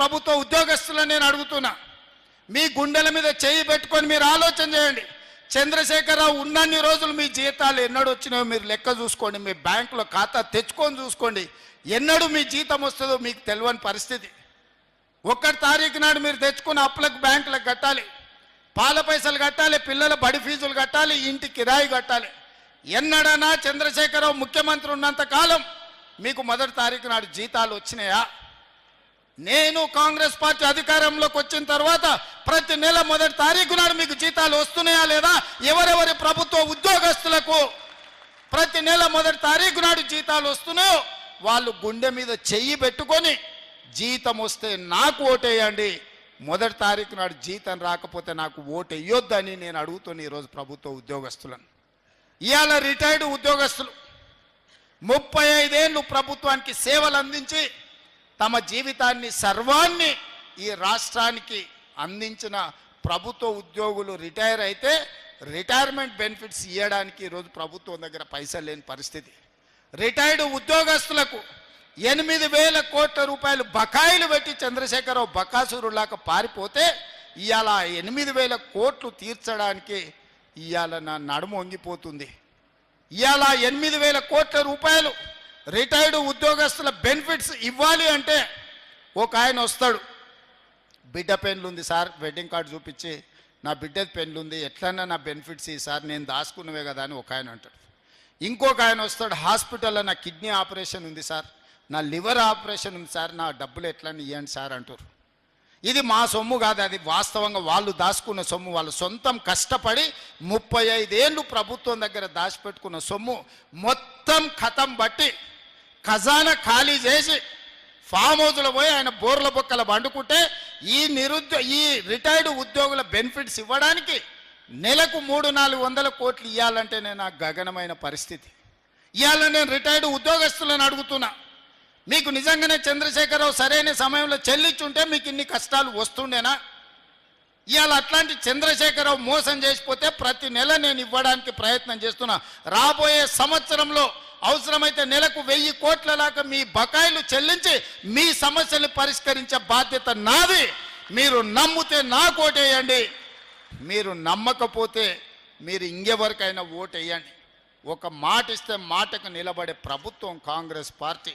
ప్రభుత్వ ఉద్యోగస్తులను నేను అడుగుతున్నా. మీ గుండెల మీద చేయి పెట్టుకొని మీరు ఆలోచన చేయండి. చంద్రశేఖరరావు ఉన్నన్ని రోజులు మీ జీతాలు ఎన్నడు వచ్చినాయో మీరు లెక్క చూసుకోండి. మీ బ్యాంకులో ఖాతా తెచ్చుకొని చూసుకోండి. ఎన్నడూ మీ జీతం వస్తుందో మీకు తెలియని పరిస్థితి. ఒక్కటి తారీఖు నాడు మీరు తెచ్చుకున్న అప్పులకు బ్యాంకులకు కట్టాలి. పాల పైసలు కట్టాలి పిల్లల బడి ఫీజులు కట్టాలి ఇంటి కిరాయి కట్టాలి. ఎన్నడనా చంద్రశేఖరరావు ముఖ్యమంత్రి ఉన్నంత కాలం మీకు మొదటి తారీఖు నాడు జీతాలు వచ్చినాయా? నేను కాంగ్రెస్ పార్టీ అధికారంలోకి వచ్చిన తర్వాత ప్రతి నెల మొదటి తారీఖు నాడు మీకు జీతాలు వస్తున్నాయా లేదా? ఎవరెవరి ప్రభుత్వ ఉద్యోగస్తులకు ప్రతి నెల మొదటి తారీఖు నాడు జీతాలు వస్తున్నాయో వాళ్ళు గుండె మీద చెయ్యి పెట్టుకొని జీతం వస్తే నాకు ఓటేయండి. మొదటి తారీఖు నాడు జీతం రాకపోతే నాకు ఓటు వేయొద్దని నేను అడుగుతున్న ఈరోజు ప్రభుత్వ ఉద్యోగస్తులను. ఇవాళ రిటైర్డ్ ఉద్యోగస్తులు ముప్పై ఐదేళ్ళు ప్రభుత్వానికి సేవలు అందించి తమ జీవితాన్ని సర్వాన్ని ఈ రాష్ట్రానికి అందించిన ప్రభుత్వ ఉద్యోగులు రిటైర్ అయితే రిటైర్మెంట్ బెనిఫిట్స్ ఇవ్వడానికి ఈరోజు ప్రభుత్వం దగ్గర పైసలు లేని పరిస్థితి. రిటైర్డ్ ఉద్యోగస్తులకు ఎనిమిది వేల కోట్ల రూపాయలు బకాయిలు పెట్టి చంద్రశేఖరరావు బకాసురులాగా పారిపోతే ఇవాళ ఎనిమిది వేల కోట్లు తీర్చడానికి ఇవాళ నా నడుము వంగిపోతుంది. ఇవాళ ఎనిమిది వేల కోట్ల రూపాయలు రిటైర్డ్ ఉద్యోగస్తుల బెనిఫిట్స్ ఇవ్వాలి అంటే ఒక ఆయన వస్తాడు. బిడ్డ పెన్లు ఉంది సార్ వెడ్డింగ్ కార్డు చూపించి నా బిడ్డది పెన్లు ఉంది ఎట్లన్నా నా బెనిఫిట్స్ ఈ సార్ నేను దాచుకున్నవే కదా అని ఒక ఆయన అంటాడు. ఇంకొక ఆయన వస్తాడు హాస్పిటల్లో నా కిడ్నీ ఆపరేషన్ ఉంది సార్ నా లివర్ ఆపరేషన్ ఉంది సార్ నా డబ్బులు ఎట్లా ఇవ్వండి సార్ అంటారు. ఇది మా సొమ్ము కాదు అది వాస్తవంగా వాళ్ళు దాచుకున్న సొమ్ము వాళ్ళు సొంతం కష్టపడి ముప్పై ఐదేళ్ళు ప్రభుత్వం దగ్గర దాచిపెట్టుకున్న సొమ్ము మొత్తం కథం బట్టి ఖజానా ఖాళీ చేసి ఫామ్ హౌస్లో పోయి ఆయన బోర్ల బొక్కల వండుకుంటే ఈ నిరుద్యో ఈ రిటైర్డ్ ఉద్యోగుల బెనిఫిట్స్ ఇవ్వడానికి నెలకు మూడు నాలుగు వందల కోట్లు ఇవ్వాలంటే నేను ఆ గగనమైన పరిస్థితి. ఇవాళ నేను రిటైర్డ్ ఉద్యోగస్తులను అడుగుతున్నా. మీకు నిజంగానే చంద్రశేఖరరావు సరైన సమయంలో చెల్లించుంటే మీకు ఇన్ని కష్టాలు వస్తుండేనా? ఇవాళ అట్లాంటి చంద్రశేఖరరావు మోసం చేసిపోతే ప్రతి నెల నేను ఇవ్వడానికి ప్రయత్నం చేస్తున్నా. రాబోయే సంవత్సరంలో అవసరమైతే నెలకు వెయ్యి కోట్ల దాకా మీ బకాయిలు చెల్లించి మీ సమస్యలు పరిష్కరించే బాధ్యత నాది. మీరు నమ్మితే నాకు ఓటేయండి. మీరు నమ్మకపోతే మీరు ఇంకెవరికైనా ఓటేయండి. ఒక మాట ఇస్తే మాటకు నిలబడే ప్రభుత్వం కాంగ్రెస్ పార్టీ.